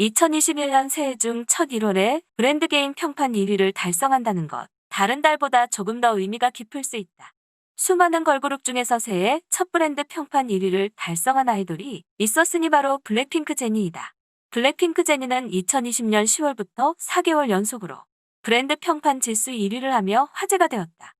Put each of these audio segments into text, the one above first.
2021년 새해 중 첫 1월에 브랜드 게임 평판 1위를 달성한다는 것. 다른 달보다 조금 더 의미가 깊을 수 있다. 수많은 걸그룹 중에서 새해 첫 브랜드 평판 1위를 달성한 아이돌이 있었으니 바로 블랙핑크 제니이다. 블랙핑크 제니는 2020년 10월부터 4개월 연속으로 브랜드 평판 지수 1위를 하며 화제가 되었다.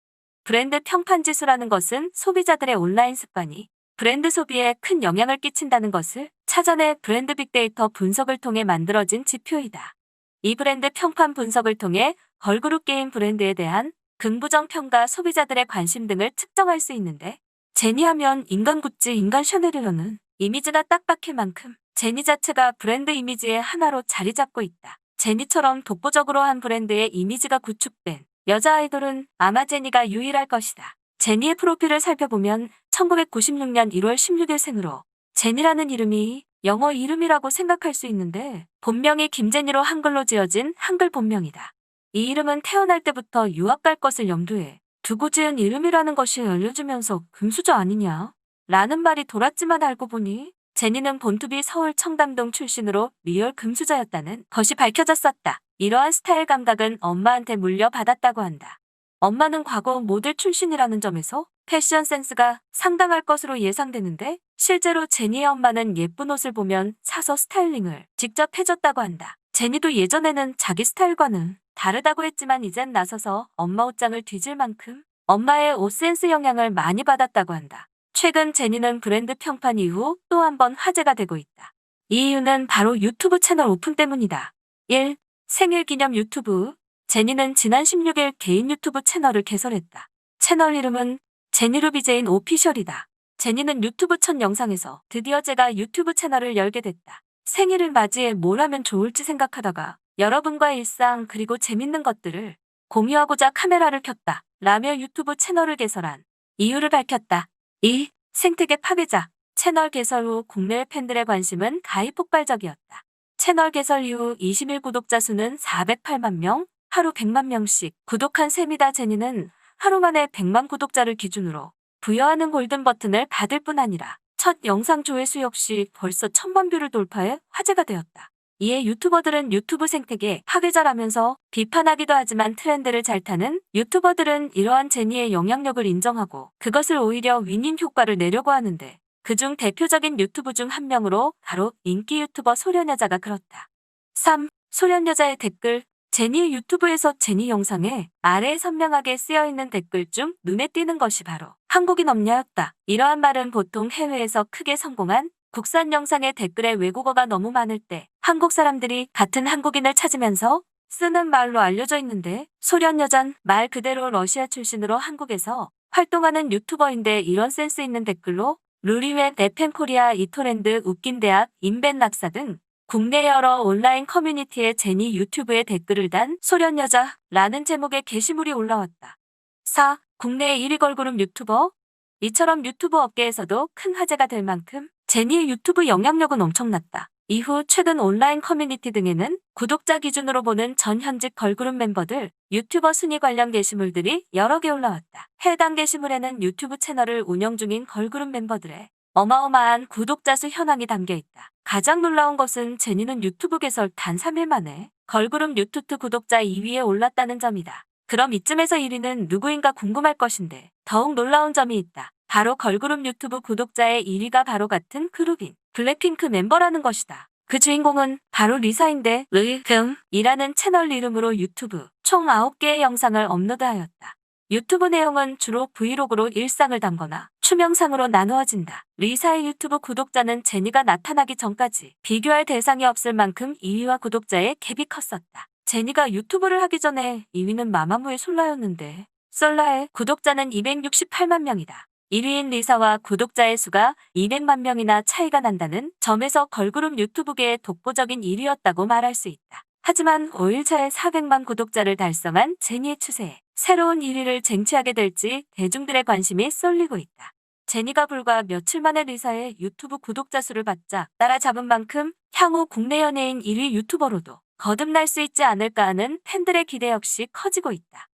브랜드 평판 지수라는 것은 소비자들의 온라인 습관이 브랜드 소비에 큰 영향을 끼친다는 것을 차전에 브랜드 빅데이터 분석을 통해 만들어진 지표이다. 이 브랜드 평판 분석을 통해 걸그룹 게임 브랜드에 대한 긍부정 평가 소비자들의 관심 등을 측정할 수 있는데 제니하면 인간 구찌 인간 샤넬이라는 이미지가 딱 박힐 만큼 제니 자체가 브랜드 이미지의 하나로 자리 잡고 있다. 제니처럼 독보적으로 한 브랜드의 이미지가 구축된 여자 아이돌은 아마 제니가 유일할 것이다. 제니의 프로필을 살펴보면 1996년 1월 16일 생으로 제니라는 이름이 영어 이름이라고 생각할 수 있는데 본명이 김제니로 한글로 지어진 한글 본명이다. 이 이름은 태어날 때부터 유학 갈 것을 염두에 두고 지은 이름이라는 것이 알려지면서 금수저 아니냐? 라는 말이 돌았지만 알고 보니 제니는 본투비 서울 청담동 출신으로 리얼 금수저였다는 것이 밝혀졌었다. 이러한 스타일 감각은 엄마한테 물려받았다고 한다. 엄마는 과거 모델 출신이라는 점에서 패션 센스가 상당할 것으로 예상되는데 실제로 제니의 엄마는 예쁜 옷을 보면 사서 스타일링을 직접 해줬다고 한다. 제니도 예전에는 자기 스타일과는 다르다고 했지만 이젠 나서서 엄마 옷장을 뒤질 만큼 엄마의 옷 센스 영향을 많이 받았다고 한다. 최근 제니는 브랜드 평판 이후 또 한 번 화제가 되고 있다. 이 이유는 바로 유튜브 채널 오픈 때문이다. 1. 생일 기념 유튜브 제니는 지난 16일 개인 유튜브 채널을 개설했다. 채널 이름은 제니루 비제인 오피셜이다. 제니는 유튜브 첫 영상에서 드디어 제가 유튜브 채널을 열게 됐다. 생일을 맞이해 뭘 하면 좋을지 생각하다가 여러분과의 일상 그리고 재밌는 것들을 공유하고자 카메라를 켰다. 라며 유튜브 채널을 개설한 이유를 밝혔다. 2. 생태계 파괴자. 채널 개설 후 국내 팬들의 관심은 가히 폭발적이었다. 채널 개설 이후 20일 구독자 수는 408만 명, 하루 100만 명씩 구독한 셈이다 제니는 하루 만에 100만 구독자를 기준으로 부여하는 골든 버튼을 받을 뿐 아니라 첫 영상 조회수 역시 벌써 천만 뷰를 돌파해 화제가 되었다. 이에 유튜버들은 유튜브 생태계 파괴자라면서 비판하기도 하지만 트렌드를 잘 타는 유튜버들은 이러한 제니의 영향력을 인정하고 그것을 오히려 윈윈 효과를 내려고 하는데 그중 대표적인 유튜브 중 한 명으로 바로 인기 유튜버 소련여자가 그렇다. 3. 소련여자의 댓글 제니 유튜브에서 제니 영상에 아래에 선명하게 쓰여있는 댓글 중 눈에 띄는 것이 바로 한국인 없냐였다. 이러한 말은 보통 해외에서 크게 성공한 국산 영상의 댓글에 외국어가 너무 많을 때 한국 사람들이 같은 한국인을 찾으면서 쓰는 말로 알려져 있는데 소련 여잔 말 그대로 러시아 출신으로 한국에서 활동하는 유튜버인데 이런 센스 있는 댓글로 루리웹, 에펜코리아, 이토랜드, 웃긴대학, 인벤락사 등 국내 여러 온라인 커뮤니티에 제니 유튜브에 댓글을 단 소련여자라는 제목의 게시물이 올라왔다. 4. 국내 1위 걸그룹 유튜버 이처럼 유튜브 업계에서도 큰 화제가 될 만큼 제니의 유튜브 영향력은 엄청났다. 이후 최근 온라인 커뮤니티 등에는 구독자 기준으로 보는 전 현직 걸그룹 멤버들 유튜버 순위 관련 게시물들이 여러 개 올라왔다. 해당 게시물에는 유튜브 채널을 운영 중인 걸그룹 멤버들의 어마어마한 구독자 수 현황이 담겨 있다. 가장 놀라운 것은 제니는 유튜브 개설 단 3일 만에 걸그룹 유튜브 구독자 2위에 올랐다는 점이다. 그럼 이쯤에서 1위는 누구인가 궁금할 것인데 더욱 놀라운 점이 있다. 바로 걸그룹 유튜브 구독자의 1위가 바로 같은 그룹인 블랙핑크 멤버라는 것이다. 그 주인공은 바로 리사인데 르금이라는 채널 이름으로 유튜브 총 9개의 영상을 업로드하였다. 유튜브 내용은 주로 브이로그로 일상을 담거나 추명상으로 나누어진다. 리사의 유튜브 구독자는 제니가 나타나기 전까지 비교할 대상이 없을 만큼 2위와 구독자의 갭이 컸었다. 제니가 유튜브를 하기 전에 2위는 마마무의 솔라였는데 솔라의 구독자는 268만 명이다. 1위인 리사와 구독자의 수가 200만 명이나 차이가 난다는 점에서 걸그룹 유튜브계의 독보적인 1위였다고 말할 수 있다. 하지만 5일차에 400만 구독자를 달성한 제니의 추세에 새로운 1위를 쟁취하게 될지 대중들의 관심이 쏠리고 있다. 제니가 불과 며칠 만에 리사의 유튜브 구독자 수를 받자 따라잡은 만큼 향후 국내 연예인 1위 유튜버로도 거듭날 수 있지 않을까 하는 팬들의 기대 역시 커지고 있다.